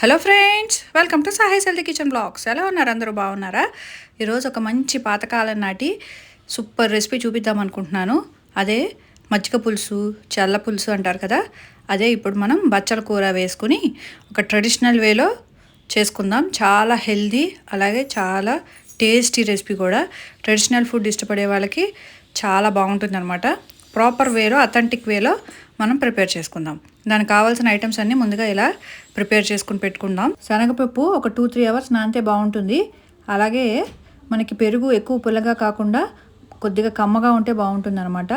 Hello friends welcome to సాహేస్ healthy kitchen blogs. ఎలా ఉన్నారు? అందరూ బాగున్నారా? ఈరోజు ఒక మంచి పాతకాలం నాటి సూపర్ రెసిపీ చూపిద్దాం అనుకుంటున్నాను. అదే మజ్జిగ పులుసు చల్ల పులుసు అంటారు కదా? అదే ఇప్పుడు మనం బచ్చల కూర వేసుకుని ఒక ట్రెడిషనల్ వేలో చేసుకుందాం. చాలా హెల్దీ అలాగే చాలా టేస్టీ రెసిపీ కూడా. ట్రెడిషనల్ ఫుడ్ ఇష్టపడే వాళ్ళకి చాలా బాగుంటుంది అనమాట ప్రాపర్ వేలో అథెంటిక్ వేలో మనం ప్రిపేర్ చేసుకుందాం. దానికి కావాల్సిన ఐటమ్స్ అన్నీ ముందుగా ఇలా ప్రిపేర్ చేసుకుని పెట్టుకుందాం. శనగపప్పు ఒక టూ త్రీ అవర్స్ నానితే బాగుంటుంది. అలాగే మనకి పెరుగు ఎక్కువ పుల్లగా కాకుండా కొద్దిగా కమ్మగా ఉంటే బాగుంటుంది అనమాట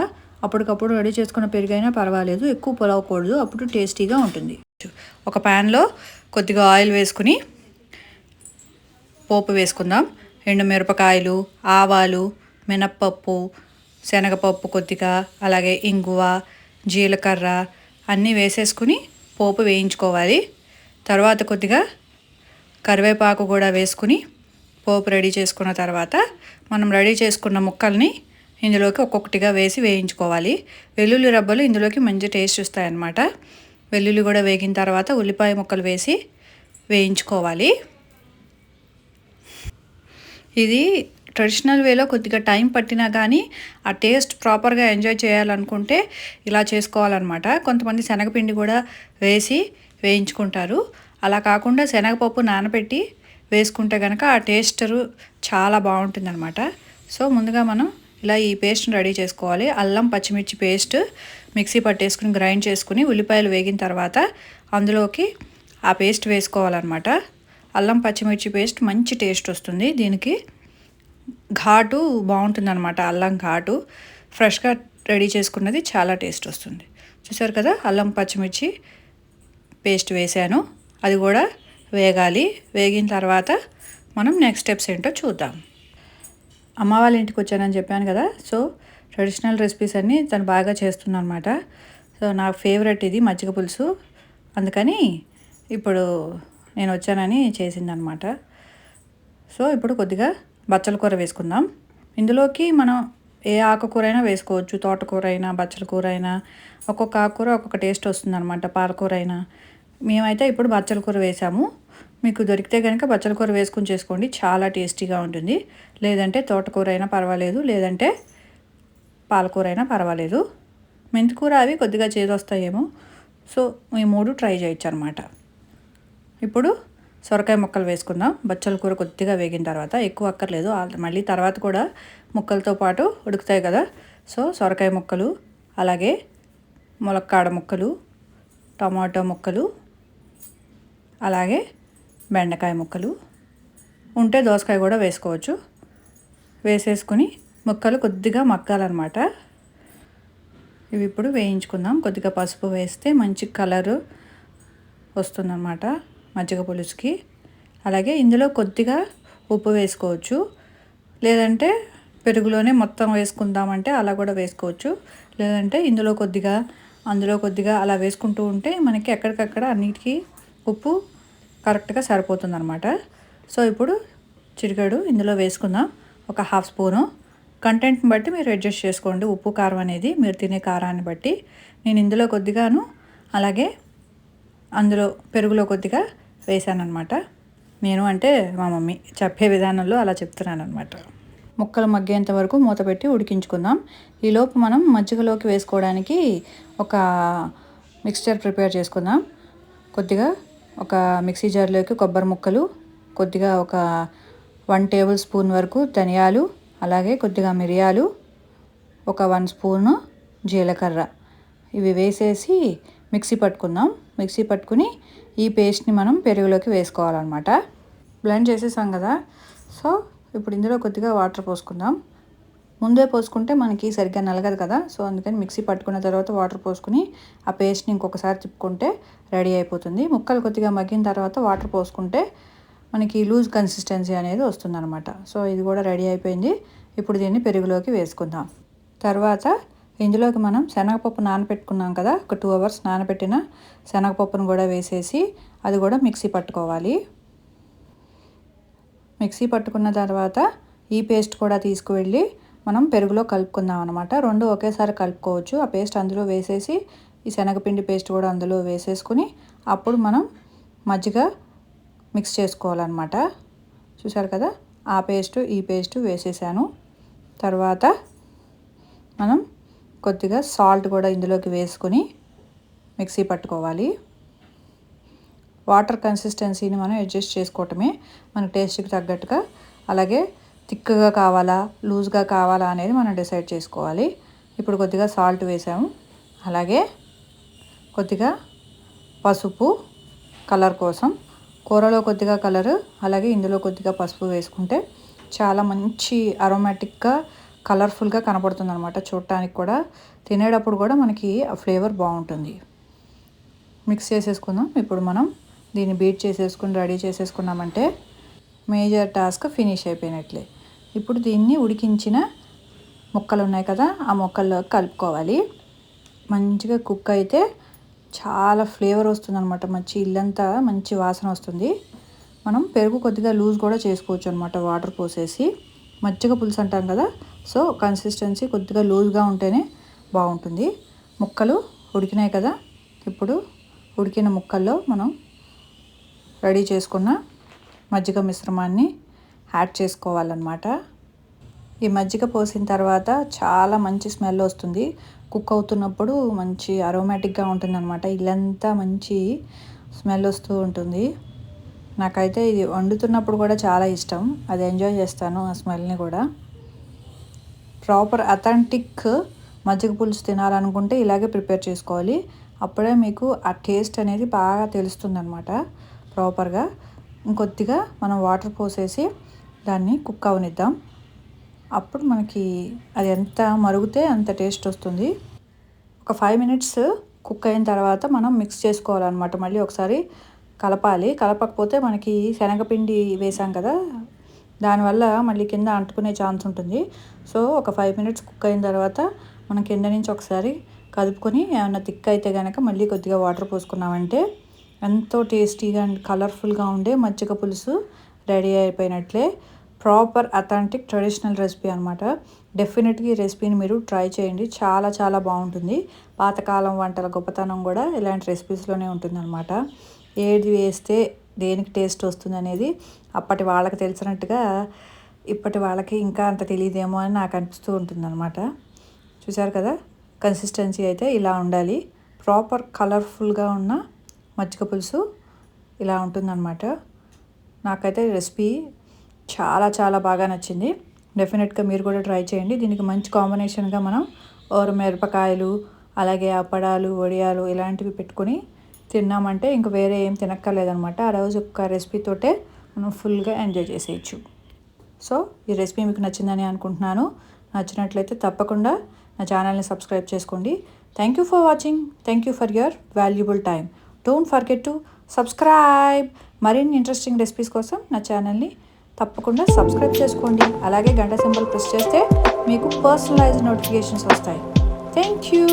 అప్పటికప్పుడు రెడీ చేసుకున్న పెరుగు అయినా పర్వాలేదు. ఎక్కువ పులవకూడదు. అప్పుడు టేస్టీగా ఉంటుంది. ఒక ప్యాన్లో కొద్దిగా ఆయిల్ వేసుకుని పోపు వేసుకుందాం. ఎండు మిరపకాయలు ఆవాలు మినప్పప్పు శనగపప్పు కొద్దిగా అలాగే ఇంగువ జీలకర్ర అన్నీ వేసేసుకుని పోపు వేయించుకోవాలి. తర్వాత కొద్దిగా కరివేపాకు కూడా వేసుకుని పోపు రెడీ చేసుకున్న తర్వాత మనం రెడీ చేసుకున్న ముక్కల్ని ఇందులోకి ఒక్కొక్కటిగా వేసి వేయించుకోవాలి. వెల్లుల్లి రబ్బలు ఇందులోకి మంచి టేస్ట్ వస్తాయన్నమాట. వెల్లుల్లి కూడా వేగిన తర్వాత ఉల్లిపాయ ముక్కలు వేసి వేయించుకోవాలి. ఇది ట్రెడిషనల్ వేలో కొద్దిగా టైం పట్టినా కానీ ఆ టేస్ట్ ప్రాపర్గా ఎంజాయ్ చేయాలనుకుంటే ఇలా చేసుకోవాలన్నమాట. కొంతమంది శనగపిండి కూడా వేసి వేయించుకుంటారు. అలా కాకుండా శనగపప్పు నానబెట్టి వేసుకుంటే కనుక ఆ టేస్టరు చాలా బాగుంటుందన్నమాట. సో ముందుగా మనం ఇలా ఈ పేస్ట్ని రెడీ చేసుకోవాలి. అల్లం పచ్చిమిర్చి పేస్ట్ మిక్సీ పట్టేసుకుని గ్రైండ్ చేసుకుని ఉల్లిపాయలు వేగిన తర్వాత అందులోకి ఆ పేస్ట్ వేసుకోవాలన్నమాట. అల్లం పచ్చిమిర్చి పేస్ట్ మంచి టేస్ట్ వస్తుంది దీనికి. ఘాటు బాగుంటుంది అనమాట అల్లం ఘాటు. ఫ్రెష్గా రెడీ చేసుకున్నది చాలా టేస్ట్ వస్తుంది. చూసారు కదా అల్లం పచ్చిమిర్చి పేస్ట్ వేసాను. అది కూడా వేగాలి. వేగిన తర్వాత మనం నెక్స్ట్ స్టెప్స్ ఏంటో చూద్దాం. అమ్మ వాళ్ళ ఇంటికి వచ్చానని చెప్పాను కదా సో ట్రెడిషనల్ రెసిపీస్ అన్నీ తను బాగా చేస్తున్నాను అనమాట సో నా ఫేవరెట్ ఇది మజ్జిగ పులుసు. అందుకని ఇప్పుడు నేను వచ్చానని చేసిందనమాట సో ఇప్పుడు కొద్దిగా బచ్చల కూర వేసుకుందాం. ఇందులోకి మనం ఏ ఆకుకూర అయినా వేసుకోవచ్చు. తోటకూర అయినా బచ్చల కూర అయినా ఒక్కొక్క ఆకుకూర ఒక్కొక్క టేస్ట్ వస్తుంది అనమాట పాలకూర అయినా మేమైతే ఇప్పుడు బచ్చల కూర వేసాము. మీకు దొరికితే కనుక బచ్చల కూర వేసుకుని చేసుకోండి. చాలా టేస్టీగా ఉంటుంది. లేదంటే తోటకూర అయినా పర్వాలేదు లేదంటే పాలకూర అయినా పర్వాలేదు మెంతికూర అవి కొద్దిగా చేదొస్తాయేమో. సో ఈ మూడు ట్రై చేయొచ్చు అనమాట ఇప్పుడు సొరకాయ ముక్కలు వేసుకుందాం. బచ్చల కూర కొద్దిగా వేగిన తర్వాత ఎక్కువ అక్కర్లేదు. మళ్ళీ తర్వాత కూడా ముక్కలతో పాటు ఉడుకుతాయి కదా. సో సొరకాయ ముక్కలు అలాగే ములక్కాడ ముక్కలు టమాటో ముక్కలు అలాగే బెండకాయ ముక్కలు. ఉంటే దోసకాయ కూడా వేసుకోవచ్చు. వేసేసుకుని ముక్కలు కొద్దిగా మక్కాలన్నమాట ఇవి ఇప్పుడు వేయించుకుందాం. కొద్దిగా పసుపు వేస్తే మంచి కలరు వస్తుందన్నమాట. మజ్జిగ పులుసుకి. అలాగే ఇందులో కొద్దిగా ఉప్పు వేసుకోవచ్చు. లేదంటే పెరుగులోనే మొత్తం వేసుకుందామంటే అలా కూడా వేసుకోవచ్చు. లేదంటే ఇందులో కొద్దిగా అందులో కొద్దిగా అలా వేసుకుంటూ ఉంటే మనకి ఎక్కడికక్కడ అన్నిటికీ ఉప్పు కరెక్ట్గా సరిపోతుంది అనమాట సో ఇప్పుడు చిరుగడు ఇందులో వేసుకుందాం. ఒక హాఫ్ స్పూను. కంటెంట్ని బట్టి మీరు అడ్జస్ట్ చేసుకోండి. ఉప్పు కారం అనేది మీరు తినే కారాన్ని బట్టి. నేను ఇందులో కొద్దిగాను అలాగే అందులో పెరుగులో కొద్దిగా వేసాను అనమాట నేను అంటే మా మమ్మీ చెప్పే విధానంలో అలా చెప్తున్నాను అనమాట ముక్కలు మగ్గేంత వరకు మూత పెట్టి ఉడికించుకుందాం. ఈలోపు మనం మజ్జిగలోకి వేసుకోవడానికి ఒక మిక్స్చర్ ప్రిపేర్ చేసుకుందాం. కొద్దిగా ఒక మిక్సీ జార్లోకి కొబ్బరి ముక్కలు కొద్దిగా ఒక వన్ టేబుల్ స్పూన్ వరకు ధనియాలు అలాగే కొద్దిగా మిరియాలు ఒక వన్ స్పూను జీలకర్ర. ఇవి వేసేసి మిక్సీ పట్టుకుందాం. మిక్సీ పట్టుకుని ఈ పేస్ట్ని మనం పెరుగులోకి వేసుకోవాలన్నమాట. బ్లెండ్ చేసేసాం కదా. సో ఇప్పుడు ఇందులో కొద్దిగా వాటర్ పోసుకుందాం. ముందే పోసుకుంటే మనకి సరిగ్గా నలగదు కదా. సో అందుకని మిక్సీ పట్టుకున్న తర్వాత వాటర్ పోసుకుని ఆ పేస్ట్ని ఇంకొకసారి తిప్పుకుంటే రెడీ అయిపోతుంది. ముక్కలు కొద్దిగా మగ్గిన తర్వాత వాటర్ పోసుకుంటే మనకి లూజ్ కన్సిస్టెన్సీ అనేది వస్తుందన్నమాట. సో ఇది కూడా రెడీ అయిపోయింది. ఇప్పుడు దీన్ని పెరుగులోకి వేసుకుందాం. తర్వాత ఇందులోకి మనం శనగపప్పు నానబెట్టుకున్నాం కదా ఒక టూ అవర్స్ నానబెట్టిన శనగపప్పును కూడా వేసేసి అది కూడా మిక్సీ పట్టుకోవాలి. మిక్సీ పట్టుకున్న తర్వాత ఈ పేస్ట్ కూడా తీసుకువెళ్ళి మనం పెరుగులో కలుపుకుందాం అనమాట రెండు ఒకేసారి కలుపుకోవచ్చు. ఆ పేస్ట్ అందులో వేసేసి ఈ శనగపిండి పేస్ట్ కూడా అందులో వేసేసుకుని అప్పుడు మనం మజ్జిగ మిక్స్ చేసుకోవాలన్నమాట. చూసారు కదా? ఆ పేస్ట్ ఈ పేస్ట్ వేసేసాను. తర్వాత మనం కొద్దిగా సాల్ట్ కూడా ఇందులోకి వేసుకొని మిక్సీ పట్టుకోవాలి. వాటర్ కన్సిస్టెన్సీని మనం అడ్జస్ట్ చేసుకోవటమే మన టేస్ట్కి తగ్గట్టుగా. అలాగే థిక్గా కావాలా లూజ్గా కావాలా అనేది మనం డిసైడ్ చేసుకోవాలి. ఇప్పుడు కొద్దిగా సాల్ట్ వేసాము. అలాగే కొద్దిగా పసుపు కలర్ కోసం. కూరలో కొద్దిగా కలరు అలాగే ఇందులో కొద్దిగా పసుపు వేసుకుంటే చాలా మంచి అరోమాటిక్గా కలర్ఫుల్గా కనపడుతుంది అనమాట చూడటానికి కూడా. తినేటప్పుడు కూడా మనకి ఆ ఫ్లేవర్ బాగుంటుంది. మిక్స్ చేసేసుకుందాం. ఇప్పుడు మనం దీన్ని బీట్ చేసేసుకుని రెడీ చేసేసుకున్నామంటే మేజర్ టాస్క్ ఫినిష్ అయిపోయినట్లే. ఇప్పుడు దీన్ని ఉడికించిన ముక్కలు ఉన్నాయి కదా ఆ ముక్కల్లో కలుపుకోవాలి. మంచిగా కుక్ అయితే చాలా ఫ్లేవర్ వస్తుంది అనమాట మంచి ఇల్లంతా మంచి వాసన వస్తుంది. మనం పెరుగు కొద్దిగా లూజ్ కూడా చేసుకోవచ్చు అనమాట వాటర్ పోసేసి. మజ్జిగ పులుసు అంటాం కదా సో కన్సిస్టెన్సీ కొద్దిగా లూజ్గా ఉంటేనే బాగుంటుంది. ముక్కలు ఉడికినాయి కదా ఇప్పుడు ఉడికిన ముక్కల్లో మనం రెడీ చేసుకున్న మజ్జిగ మిశ్రమాన్ని యాడ్ చేసుకోవాలన్నమాట. ఈ మజ్జిగ పోసిన తర్వాత చాలా మంచి స్మెల్ వస్తుంది. కుక్ అవుతున్నప్పుడు మంచి అరోమాటిక్గా ఉంటుంది అనమాట ఇల్లంతా మంచి స్మెల్ వస్తూ ఉంటుంది. నాకైతే ఇది వండుతున్నప్పుడు కూడా చాలా ఇష్టం. అది ఎంజాయ్ చేస్తాను ఆ స్మెల్ని కూడా. ప్రాపర్ అథెంటిక్ మజ్జిగ పులుసు తినాలనుకుంటే ఇలాగే ప్రిపేర్ చేసుకోవాలి. అప్పుడే మీకు ఆ టేస్ట్ అనేది బాగా తెలుస్తుంది అనమాట ప్రాపర్గా. ఇంకొద్దిగా మనం వాటర్ పోసేసి దాన్ని కుక్ అవనిద్దాం. అప్పుడు మనకి అది ఎంత మరుగుతే అంత టేస్ట్ వస్తుంది. ఒక ఫైవ్ మినిట్స్ కుక్ అయిన తర్వాత మనం మిక్స్ చేసుకోవాలన్నమాట. మళ్ళీ ఒకసారి కలపాలి. కలపకపోతే మనకి శనగపిండి వేసాం కదా దానివల్ల మళ్ళీ కింద అంటుకునే ఛాన్స్ ఉంటుంది. సో ఒక ఫైవ్ మినిట్స్ కుక్ అయిన తర్వాత మనం కింద నుంచి ఒకసారి కలుపుకొని ఏమైనా థిక్ అయితే కనుక మళ్ళీ కొద్దిగా వాటర్ పోసుకున్నామంటే ఎంతో టేస్టీగా అండ్ కలర్ఫుల్గా ఉండే మజ్జిగ పులుసు రెడీ అయిపోయినట్లే. ప్రాపర్ అథెంటిక్ ట్రెడిషనల్ రెసిపీ అనమాట డెఫినెట్గా ఈ రెసిపీని మీరు ట్రై చేయండి. చాలా చాలా బాగుంటుంది. పాతకాలం వంటల గొప్పతనం కూడా ఇలాంటి రెసిపీస్లోనే ఉంటుందన్నమాట. ఏది వేస్తే దేనికి టేస్ట్ వస్తుంది అనేది అప్పటి వాళ్ళకి తెలిసినట్టుగా ఇప్పటి వాళ్ళకి ఇంకా అంత తెలియదేమో అని నాకు అనిపిస్తూ ఉంటుంది అనమాట చూసారు కదా? కన్సిస్టెన్సీ అయితే ఇలా ఉండాలి. ప్రాపర్ కలర్ఫుల్గా ఉన్న మజ్జిగ పులుసు ఇలా ఉంటుందన్నమాట. నాకైతే రెసిపీ చాలా చాలా బాగా నచ్చింది. డెఫినెట్గా మీరు కూడా ట్రై చేయండి. దీనికి మంచి కాంబినేషన్గా మనం ఓర మిరపకాయలు అలాగే అప్పడాలు వడియాలు ఇలాంటివి పెట్టుకొని తిన్నామంటే ఇంక వేరే ఏం తినక్కర్లేదనమాట. ఆ రోజు ఒక రెసిపీతోటే మనం ఫుల్గా ఎంజాయ్ చేసేయచ్చు. సో ఈ రెసిపీ మీకు నచ్చిందని అనుకుంటున్నాను. నచ్చినట్లయితే తప్పకుండా నా ఛానల్ని సబ్స్క్రైబ్ చేసుకోండి. Thank you for watching thank you for your valuable time don't forget to subscribe మరిన్ని ఇంట్రెస్టింగ్ రెసిపీస్ కోసం నా ఛానల్ని తప్పకుండా సబ్స్క్రైబ్ చేసుకోండి. అలాగే గంట సింబల్ ప్రెస్ చేస్తే మీకు పర్సనలైజ్డ్ నోటిఫికేషన్స్ వస్తాయి. Thank you